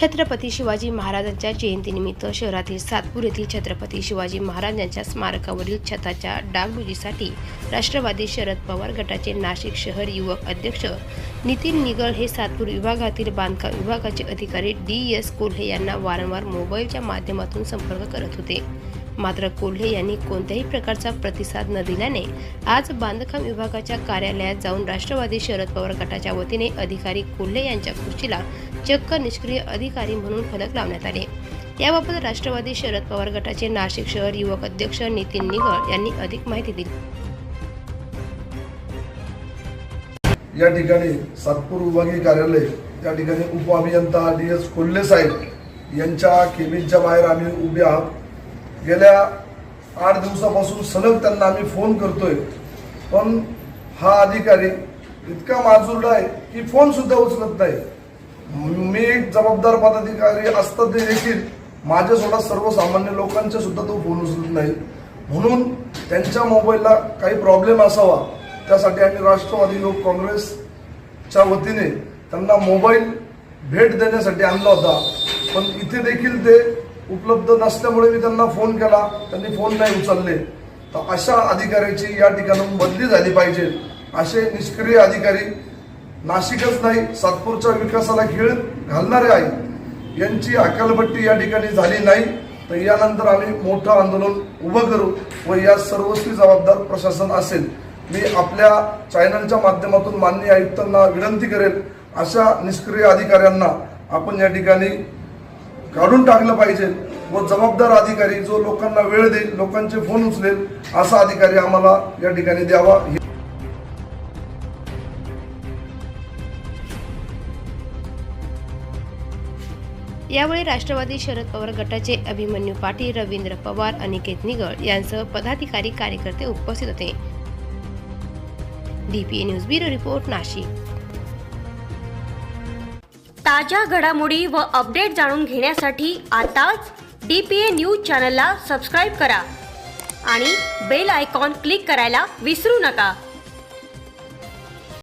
छत्रपती शिवाजी महाराजांच्या जयंतीनिमित्त शहरातील सातपूर येथील छत्रपती शिवाजी महाराजांच्या स्मारकावरील छताच्या डागडुजीसाठी राष्ट्रवादी शरद पवार गटाचे नाशिक शहर युवक अध्यक्ष नितीन निगळ हे सातपूर विभागातील बांधकाम विभागाचे अधिकारी डी एस कोल्हे यांना वारंवार मोबाईलच्या माध्यमातून संपर्क करत होते. मात्र कोल्हे यांनी कोणत्याही प्रकारचा प्रतिसाद न दिल्याने आज बांधकाम विभागाच्या कार्यालयात जाऊन राष्ट्रवादी शरद पवार गटाच्या वतीने अधिकारी कोल्हे यांच्या खुर्चीला चक्क निष्क्रिय अधिकारी म्हणून फलक लावण्यात आले. याबाबत राष्ट्रवादी शरद पवार गटाचे नाशिक शहर युवक अध्यक्ष नितीन निगळ यांनी अधिक माहिती दिली. या ठिकाणी सातपूर विभागीय कार्यालय त्या ठिकाणी उपअभियंता डी एस कोल्हे साहेब यांच्या केबिनच्या बाहेर आम्ही उभे आहोत. गेल्या आठ दिवसापासून सलग त्यांना आम्ही फोन करतोय. पण हा अधिकारी इतका माजुरडा आहे की फोन सुद्धा उचलत नाही. मी एक जबाबदार पदाधिकारी असतात ते देखील. माझ्यासोबत सर्वसामान्य लोकांचे सुद्धा तो फोन उचलत नाही. म्हणून त्यांच्या मोबाईलला काही प्रॉब्लेम असावा त्यासाठी आम्ही राष्ट्रवादी लोक काँग्रेसच्या वतीने त्यांना मोबाईल भेट देण्यासाठी आणला होता. पण इथे देखील ते उपलब्ध नसल्यामुळे मी त्यांना फोन केला. त्यांनी फोन नाही उचलले. तर अशा अधिकाऱ्याची या ठिकाणाहून बदली झाली पाहिजे असे निष्क्रिय अधिकारी नाशिकच नाही सातपूरच्या विकासाला खीळ घालणारे आहेत यांची अकालपट्टी या ठिकाणी झाली नाही तर यानंतर आम्ही मोठं आंदोलन उभं करू व या सर्वस्वी जबाबदार प्रशासन असेल. मी आपल्या चॅनलच्या माध्यमातून माननीय आयुक्तांना विनंती करेल अशा निष्क्रिय अधिकाऱ्यांना आपण या ठिकाणी काढून टाकलं पाहिजे व जबाबदार अधिकारी जो लोकांना वेळ देईल लोकांचे फोन उचलेल असा अधिकारी आम्हाला या ठिकाणी द्यावा. यावेळी राष्ट्रवादी शरद पवार गटाचे अभिमन्यू पाटील रवींद्र पवार अनिकेत निगळ यांसह पदाधिकारी कार्यकर्ते उपस्थित होते. DPA news bureau report Nashik. ताज्या घडामोडी व अपडेट जाणून घेण्यासाठी आताच डी पी ए न्यूज चॅनलला सबस्क्राईब करा आणि बेल आयकॉन क्लिक करायला विसरू नका.